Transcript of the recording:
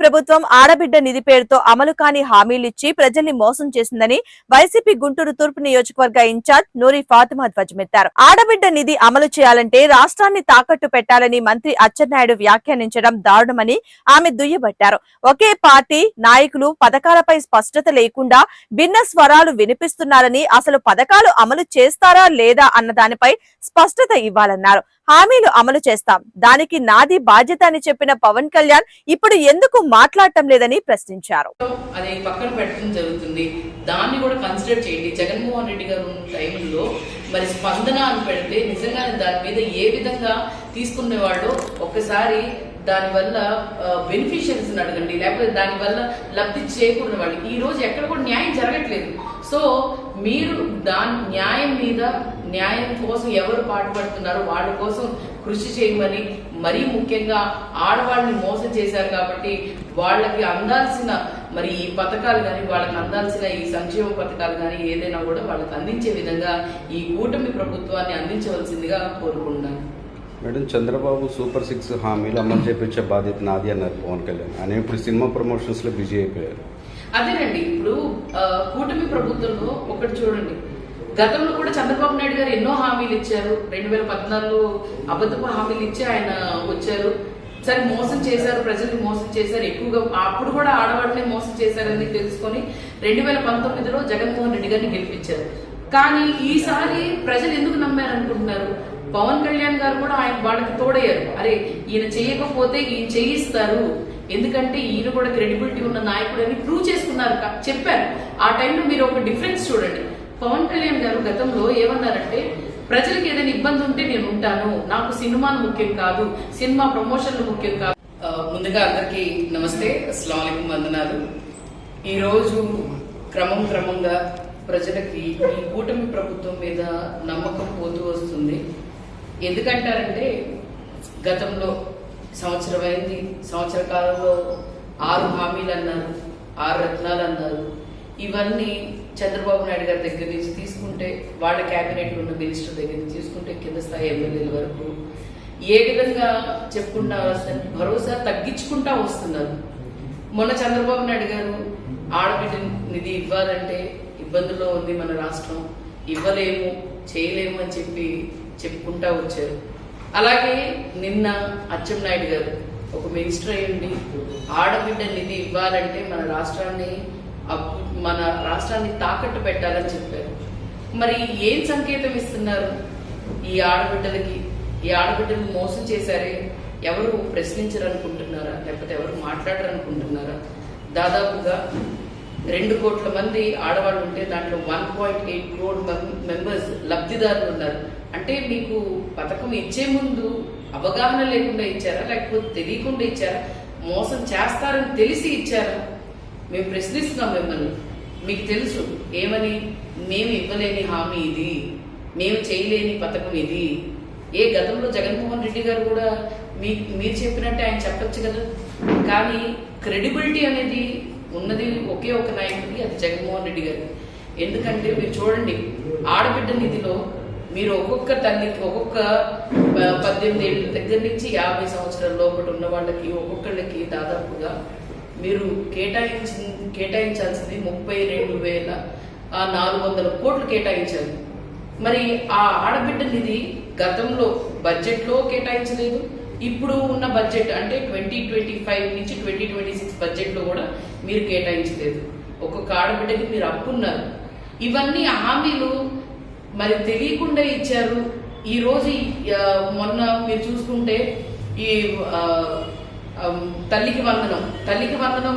ప్రభుత్వం ఆడబిడ్డ నిధి పేరుతో అమలు కాని హామీలిచ్చి ప్రజల్ని మోసం చేసిందని వైసీపీ గుంటూరు తూర్పు నియోజకవర్గ ఇన్ఛార్జ్ నూరి ఫాతిమా ధ్వజమెత్తారు. ఆడబిడ్డ నిధి అమలు చేయాలంటే రాష్ట్రాన్ని తాకట్టు పెట్టాలని మంత్రి అచ్చెన్నాయుడు వ్యాఖ్యానించడం దారుణమని ఆమె దుయ్యబట్టారు. ఒకే పార్టీ నాయకులు పథకాలపై స్పష్టత లేకుండా భిన్న స్వరాలు వినిపిస్తున్నారని అసలు పథకాలు అమలు చేస్తారా లేదా అన్న దానిపై స్పష్టత ఇవ్వాలన్నారు. హామీలు అమలు చేస్తాం. దానికి నాది బాధ్యత అని చెప్పిన పవన్ కళ్యాణ్ ఇప్పుడు ఎందుకు మాట్లాడటం లేదని ప్రశ్నించారు. అది పక్కన పెట్టడం జరుగుతుంది. దాన్ని కూడా కన్సిడర్ చేయండి. జగన్మోహన్ రెడ్డి గారు ఉన్న టైంలో మరి స్పందన అని పెడితే నిజంగానే దాని మీద ఏ విధంగా తీసుకునేవాళ్ళు ఒక్కసారి దానివల్ల బెనిఫిషియరీస్ అడగండి లేకపోతే దానివల్ల లబ్ధి చేకూరిన వాళ్ళు ఈ రోజు ఎక్కడ కూడా న్యాయం జరగట్లేదు. సో మీరు దాని న్యాయం మీద న్యాయం కోసం ఎవరు పాటుపడుతున్నారో వాళ్ళ కోసం కృషి చేయమని మరీ ముఖ్యంగా ఆడవాళ్ళని మోసం చేశారు కాబట్టి వాళ్ళకి అందాల్సిన మరి ఈ పథకాలు కానీ వాళ్ళకి అందాల్సిన ఈ సంక్షేమ పథకాలు కానీ ఏదైనా కూడా వాళ్ళకి అందించే విధంగా ఈ కూటమి ప్రభుత్వాన్ని అందించవలసిందిగా కోరుకుంటున్నాను. మేడం చంద్రబాబు సూపర్ సిక్స్ హామీలు అమలు చేపించే బాధ్యత నాది అన్నారు పవన్ కళ్యాణ్. అని ఇప్పుడు సినిమా ప్రమోషన్స్లో బిజీ అయిపోయారు. అదేనండి ఇప్పుడు కూటమి ప్రభుత్వంలో ఒకటి చూడండి. గతంలో కూడా చంద్రబాబు నాయుడు గారు ఎన్నో హామీలు ఇచ్చారు. రెండు వేల పద్నాలుగులో అబద్ధపు హామీలు ఇచ్చి ఆయన వచ్చారు. సరే మోసం చేశారు ప్రజల్ని మోసం చేశారు. ఎక్కువగా అప్పుడు కూడా ఆడవాళ్ళని మోసం చేశారని తెలుసుకొని రెండు వేల పంతొమ్మిదిలో జగన్మోహన్ రెడ్డి గారిని గెలిపించారు. కానీ ఈసారి ప్రజలు ఎందుకు నమ్మారు అనుకుంటున్నారు పవన్ కళ్యాణ్ గారు కూడా ఆయన వాళ్ళకి తోడయ్యారు. అరే ఈయన చేయకపోతే ఈయన చేయిస్తారు. ఎందుకంటే ఈయన కూడా క్రెడిబిలిటీ ఉన్న నాయకుడు అని ప్రూవ్ చేసుకున్నారు చెప్పారు. ఆ టైంలో మీరు ఒక డిఫరెన్స్ చూడండి. పవన్ కళ్యాణ్ గారు గతంలో ఏమన్నారంటే ప్రజలకు ఏదైనా ఇబ్బంది ఉంటే నేను ఉంటాను. నాకు సినిమాలు ముఖ్యం కాదు. సినిమా ప్రమోషన్లు ముఖ్యం కాదు ముందుగా అందరికీ నమస్తే. అస్సలం వందనాలు. ఈరోజు క్రమం క్రమంగా ప్రజలకి ఈ కూటమి ప్రభుత్వం మీద నమ్మకం పోతూ వస్తుంది. ఎందుకంటారంటే గతంలో సంవత్సరం అయింది సంవత్సర కాలంలో ఆరు హామీలు అన్నారు ఆరు రత్నాలు అన్నారు. ఇవన్నీ చంద్రబాబు నాయుడు గారి దగ్గర నుంచి తీసుకుంటే వాళ్ళ క్యాబినెట్ ఉన్న మినిస్టర్ దగ్గర నుంచి తీసుకుంటే కింద స్థాయి ఎమ్మెల్యేల వరకు ఏ విధంగా చెప్పుకుంటా వస్తుంది భరోసా తగ్గించుకుంటా వస్తున్నారు. మొన్న చంద్రబాబు నాయుడు గారు ఆడబిడ్డ నిధి ఇవ్వాలంటే ఇబ్బందుల్లో ఉంది మన రాష్ట్రం. ఇవ్వలేము చేయలేము అని చెప్పి చెప్పుకుంటా వచ్చారు. అలాగే నిన్న అచ్చెన్నాయుడు గారు ఒక మినిస్టర్ అయ్యండి ఆడబిడ్డ నిధి ఇవ్వాలంటే మన రాష్ట్రాన్ని మన రాష్ట్రాన్ని తాకట్టు పెట్టాలని చెప్పారు. మరి ఏం సంకేతం ఇస్తున్నారు? ఈ ఆడబిడ్డలకి ఈ ఆడబిడ్డలు మోసం చేశారే? ఎవరు ప్రశ్నించరు అనుకుంటున్నారా లేకపోతే ఎవరు మాట్లాడరు అనుకుంటున్నారా దాదాపుగా రెండు కోట్ల మంది ఆడవాళ్ళు ఉంటే దాంట్లో one point eight crore members లబ్ధిదారులు ఉన్నారు. అంటే మీకు పథకం ఇచ్చే ముందు అవగాహన లేకుండా ఇచ్చారా? లేకపోతే తెలియకుండా ఇచ్చారా? మోసం చేస్తారని తెలిసి ఇచ్చారా? మేము ప్రశ్నిస్తున్నాం మిమ్మల్ని. మీకు తెలుసు ఏమని? మేము ఇవ్వలేని హామీ ఇది. మేము చేయలేని పథకం ఇది. ఏ గతంలో జగన్మోహన్ రెడ్డి గారు కూడా మీ మీరు చెప్పినట్టే ఆయన చెప్పచ్చు కదా? కానీ క్రెడిబిలిటీ అనేది ఉన్నది ఒకే ఒక నాయకుడికి అది జగన్మోహన్ రెడ్డి గారు. ఎందుకంటే మీరు చూడండి ఆడబిడ్డ నిధిలో మీరు ఒక్కొక్క తల్లికి ఒక్కొక్క పద్దెనిమిది ఏళ్ళ దగ్గర నుంచి యాభై సంవత్సరాల లోపల ఉన్న వాళ్ళకి ఒక్కొక్కళ్ళకి దాదాపుగా మీరు కేటాయించి కేటాయించాల్సింది ముప్పై రెండు వేల నాలుగు వందల కోట్లు కేటాయించారు. మరి ఆ ఆడబిడ్డ నిధి గతంలో బడ్జెట్లో కేటాయించలేదు ఇప్పుడు ఉన్న బడ్జెట్ అంటే ట్వంటీ ట్వంటీ ఫైవ్ నుంచి ట్వంటీ ట్వంటీ సిక్స్ బడ్జెట్లో కూడా మీరు కేటాయించలేదు. ఒక్కొక్క ఆడబిడ్డకి మీరు అప్పున్నారు. ఇవన్నీ హామీలు మరి తెలియకుండా ఇచ్చారు. ఈ రోజు మొన్న మీరు చూసుకుంటే ఈ తల్లికి వందనం. తల్లికి వందనం